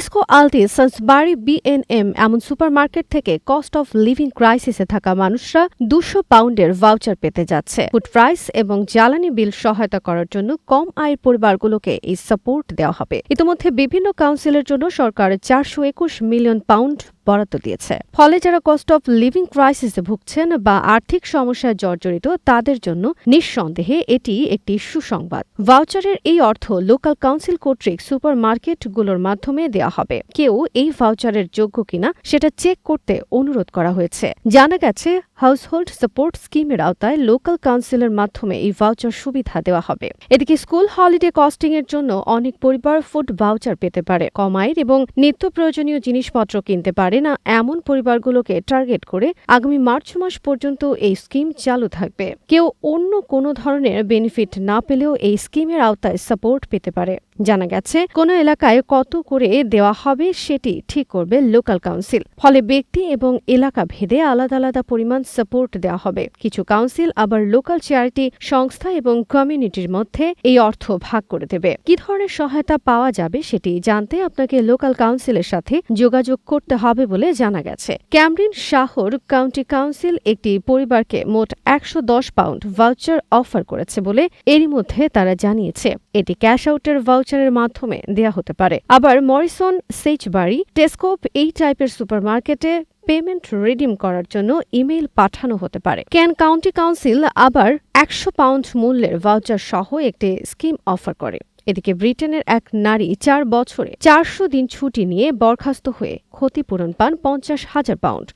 Tesco Aldi Sainsbury B N M এমন supermarket থেকে cost of living ক্রাইসিসে থাকা মানুষরা দুশো পাউন্ডের ভাউচার পেতে যাচ্ছে। ফুড প্রাইস এবং জ্বালানি বিল সহায়তা করার জন্য কম আয়ের পরিবারগুলোকে এই সাপোর্ট দেওয়া হবে। ইতিমধ্যে বিভিন্ন কাউন্সিলের জন্য সরকার চারশো একুশ মিলিয়ন পাউন্ড বরাদ্দ দিয়েছে। ফলে যারা কস্ট অফ লিভিং ক্রাইসিসে ভুগছেন বা আর্থিক সমস্যায় জর্জরিত, তাদের জন্য নিঃসন্দেহে এটি একটি সুসংবাদ। ভাউচারের এই অর্থ লোকাল কাউন্সিল কর্তৃক সুপার মার্কেটগুলোর মাধ্যমে দেওয়া হবে। কেউ এই ভাউচারের যোগ্য কিনা, সেটা চেক করতে অনুরোধ করা হয়েছে। জানা গেছে হাউসহোল্ড সাপোর্ট স্কিমের আওতায় লোকাল কাউন্সিলের মাধ্যমে এই ভাউচার সুবিধা দেওয়া হবে। এদিকে স্কুল হলিডে কস্টিং এর জন্য অনেক পরিবার ফুড ভাউচার পেতে পারে। কম আয়ের এবং নিত্য প্রয়োজনীয় জিনিসপত্র কিনতে পারে না এমন পরিবারগুলোকে টার্গেট করে আগামী মার্চ মাস পর্যন্ত এই স্কিম চালু থাকবে। কেউ অন্য কোনো ধরনের বেনিফিট না পেলেও এই স্কিমের আওতায় সাপোর্ট পেতে পারে। জানা গেছে, কোনো এলাকায় কত করে দেওয়া হবে সেটি ঠিক করবে লোকাল কাউন্সিল। ফলে ব্যক্তি এবং এলাকা ভেদে আলাদা আলাদা পরিমাণ সাপোর্ট দেওয়া হবে। কিছু কাউন্সিল আবার লোকাল চ্যারিটি সংস্থা এবং কমিউনিটির মধ্যে এই অর্থ ভাগ করে দেবে। কি ধরনের সহায়তা পাওয়া যাবে সেটি জানতে আপনাকে লোকাল কাউন্সিলের সাথে যোগাযোগ করতে হবে বলে জানা গেছে। ক্যামরিন শাহর কাউন্টি কাউন্সিল একটি পরিবারকে মোট একশো দশ পাউন্ড ভাউচার অফার করেছে বলে এরই মধ্যে তারা জানিয়েছে। এটি ক্যাশ আউটের ভাউচারের মাধ্যমে দেয়া হতে পারে। আবার মরিসন, সেচবাড়ি, টেস্কোপ এই টাইপের সুপারমার্কেটে পেমেন্ট রিডিম করার জন্য ইমেইল পাঠানো হতে পারে। ক্যান কাউন্টি কাউন্সিল আবার একশো পাউন্ড মূল্যের ভাউচার সহ একটি স্কিম অফার করে। এদিকে ব্রিটেনের এক নারী চার বছরে চারশো দিন ছুটি নিয়ে বরখাস্ত হয়ে ক্ষতিপূরণ পান পঞ্চাশ হাজার পাউন্ড।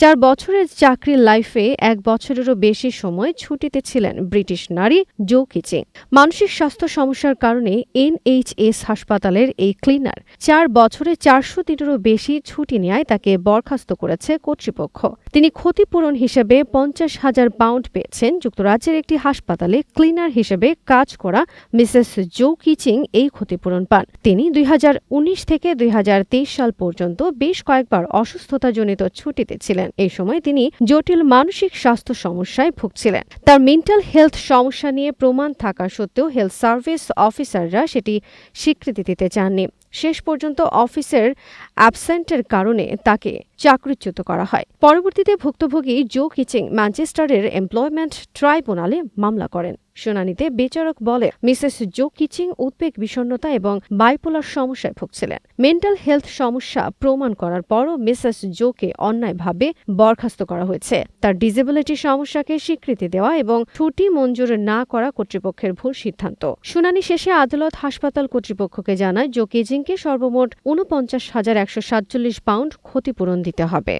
চার বছরের চাকরির লাইফে এক বছরেরও বেশি সময় ছুটিতে ছিলেন ব্রিটিশ নারী জো কিচিং। মানসিক স্বাস্থ্য সমস্যার কারণে এনএইচএস হাসপাতালের এই ক্লিনার চার বছরে চারশো দিনেরও বেশি ছুটি নেয় তাকে বরখাস্ত করেছে কর্তৃপক্ষ। তিনি ক্ষতিপূরণ হিসেবে পঞ্চাশ হাজার পাউন্ড পেয়েছেন। যুক্তরাজ্যের একটি হাসপাতালে ক্লিনার হিসেবে কাজ করা মিসেস জো কিচিং এই ক্ষতিপূরণ পান। তিনি দুই হাজার উনিশ থেকে দুই হাজার তেইশ সাল পর্যন্ত বেশ কয়েকবার অসুস্থতাজনিত ছুটিতে ছিলেন। এই সময় তিনি জটিল মানসিক স্বাস্থ্য সমস্যায় ভুগছিলেন। তার মেন্টাল হেলথ সমস্যা নিয়ে প্রমাণ থাকা সত্ত্বেও হেলথ সার্ভিস অফিসাররা সেটি স্বীকৃতি দিতে চাননি। শেষ পর্যন্ত অফিসের অ্যাবসেন্টের কারণে তাকে চাকরিচ্যুত করা হয়। পরবর্তীতে ভুক্তভোগী জো কিচিং ম্যানচেস্টারের এমপ্লয়মেন্ট ট্রাইব্যুনালে মামলা করেন। শুনানিতে বিচারক বলে মিসেস জো কিচিং উদ্বেগ বিষণ্নতা এবং বাইপোলার সমস্যায় ভুগছিলেন। মেন্টাল হেলথ সমস্যা প্রমাণ করার পরও মিসেস জোকে অন্যায়ভাবে বরখাস্ত করা হয়েছে। তার ডিজেবিলিটি সমস্যাকে স্বীকৃতি দেওয়া এবং ছুটি মঞ্জুর না করা কর্তৃপক্ষের ভুল সিদ্ধান্ত। শুনানি শেষে আদালত হাসপাতাল কর্তৃপক্ষকে জানায়, জো কিচিংকে সর্বমোট ঊনপঞ্চাশ হাজার একশো সাতচল্লিশ পাউন্ড ক্ষতিপূরণ দিতে হবে।